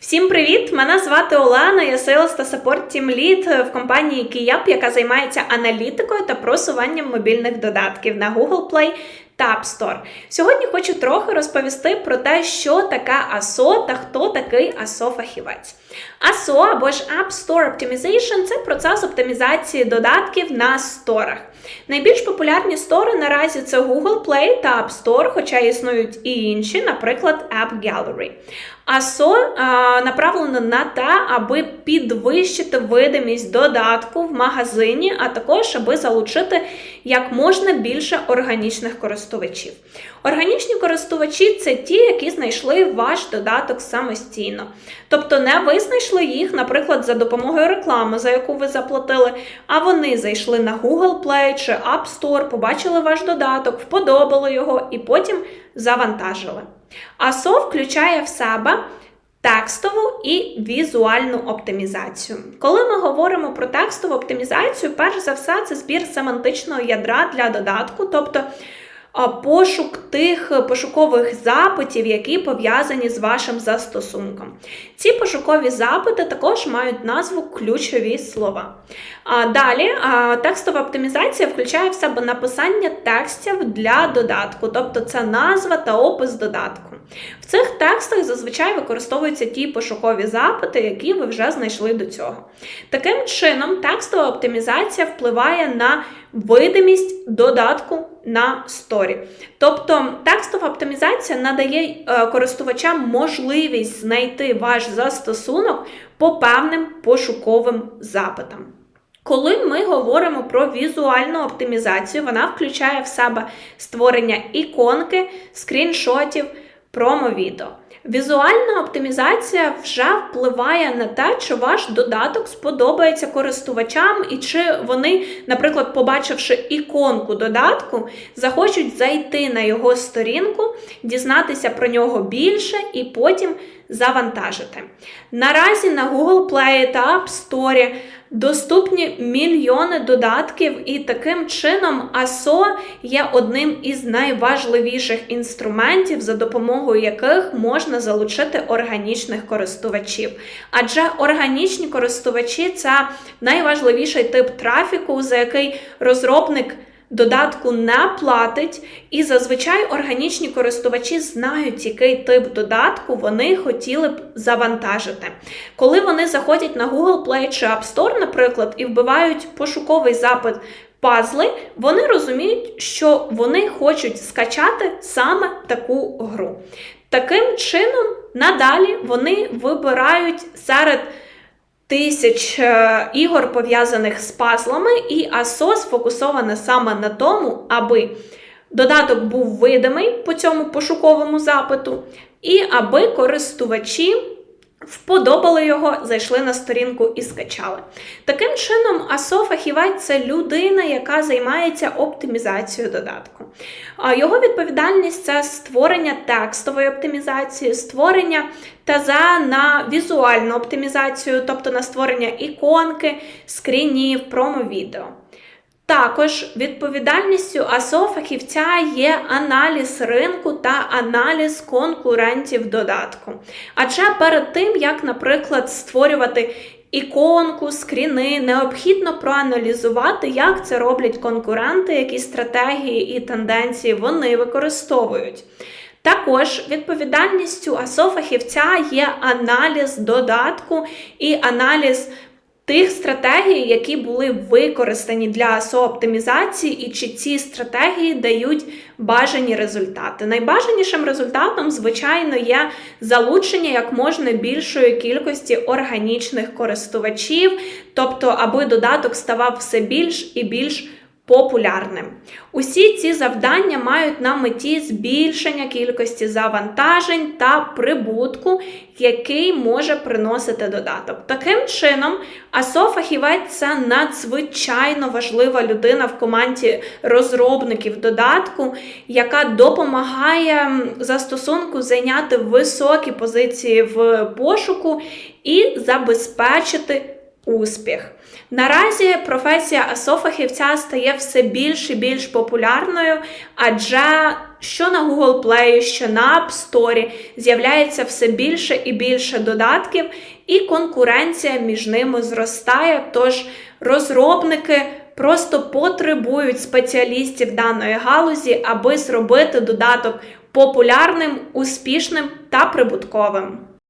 Всім привіт! Мене звати Олена, я Sales та Support Team Lead в компанії KeyUp, яка займається аналітикою та просуванням мобільних додатків на Google Play та App Store. Сьогодні хочу трохи розповісти про те, що таке ASO та хто такий ASO-фахівець. ASO або ж App Store Optimization – це процес оптимізації додатків на сторах. Найбільш популярні стори наразі це Google Play та App Store, хоча існують і інші, наприклад, App Gallery. АСО направлено на те, аби підвищити видимість додатку в магазині, а також аби залучити як можна більше органічних користувачів. Органічні користувачі це ті, які знайшли ваш додаток самостійно. Тобто не ви знайшли їх, наприклад, за допомогою реклами, за яку ви заплатили, а вони зайшли на Google Play чи App Store, побачили ваш додаток, вподобали його і потім завантажили. ASO включає в себе текстову і візуальну оптимізацію. Коли ми говоримо про текстову оптимізацію, перш за все, це збір семантичного ядра для додатку, тобто пошук тих пошукових запитів, які пов'язані з вашим застосунком. Ці пошукові запити також мають назву ключові слова. Далі текстова оптимізація включає в себе написання текстів для додатку, тобто це назва та опис додатку. В цих текстах зазвичай використовуються ті пошукові запити, які ви вже знайшли до цього. Таким чином, текстова оптимізація впливає на видимість додатку на сторі. Тобто текстова оптимізація надає е, користувачам можливість знайти ваш застосунок по певним пошуковим запитам. Коли ми говоримо про візуальну оптимізацію, вона включає в себе створення іконки, скріншотів, промо-відео. Візуальна оптимізація вже впливає на те, чи ваш додаток сподобається користувачам, і чи вони, наприклад, побачивши іконку додатку, захочуть зайти на його сторінку, дізнатися про нього більше і потім завантажити. Наразі на Google Play та App Store доступні мільйони додатків, і таким чином АСО є одним із найважливіших інструментів, за допомогою яких можна залучити органічних користувачів. Адже органічні користувачі це найважливіший тип трафіку, за який розробник додатку не платить, і зазвичай органічні користувачі знають, який тип додатку вони хотіли б завантажити. Коли вони заходять на Google Play чи App Store, наприклад, і вбивають пошуковий запит. Пазли, вони розуміють, що вони хочуть скачати саме таку гру. Таким чином, надалі вони вибирають серед тисяч е, ігор, пов'язаних з пазлами, і ASO сфокусоване саме на тому, аби додаток був видимий по цьому пошуковому запиту, і аби користувачі. Вподобали його, зайшли на сторінку і скачали. Таким чином, ASO-фахівець – це людина, яка займається оптимізацією додатку. Його відповідальність це створення текстової оптимізації, створення ТЗ на візуальну оптимізацію, тобто на створення іконки, скрінів, промо-відео. Також відповідальністю АСО фахівця є аналіз ринку та аналіз конкурентів додатку. Адже перед тим, як, наприклад, створювати іконку, скріни, необхідно проаналізувати, як це роблять конкуренти, які стратегії і тенденції вони використовують. Також відповідальністю АСО фахівця є аналіз додатку і аналіз тих стратегій, які були використані для АСО-оптимізації, і чи ці стратегії дають бажані результати. Найбажанішим результатом, звичайно, є залучення як можна більшої кількості органічних користувачів, тобто, аби додаток ставав все більш і більш популярним. Усі ці завдання мають на меті збільшення кількості завантажень та прибутку, який може приносити додаток. Таким чином, АСО-фахівець це надзвичайно важлива людина в команді розробників додатку, яка допомагає застосунку зайняти високі позиції в пошуку і забезпечити успіх. Наразі професія асофахівця стає все більш і більш популярною, адже що на Google Play, що на App Store з'являється все більше і більше додатків, і конкуренція між ними зростає. Тож розробники просто потребують спеціалістів даної галузі, аби зробити додаток популярним, успішним та прибутковим.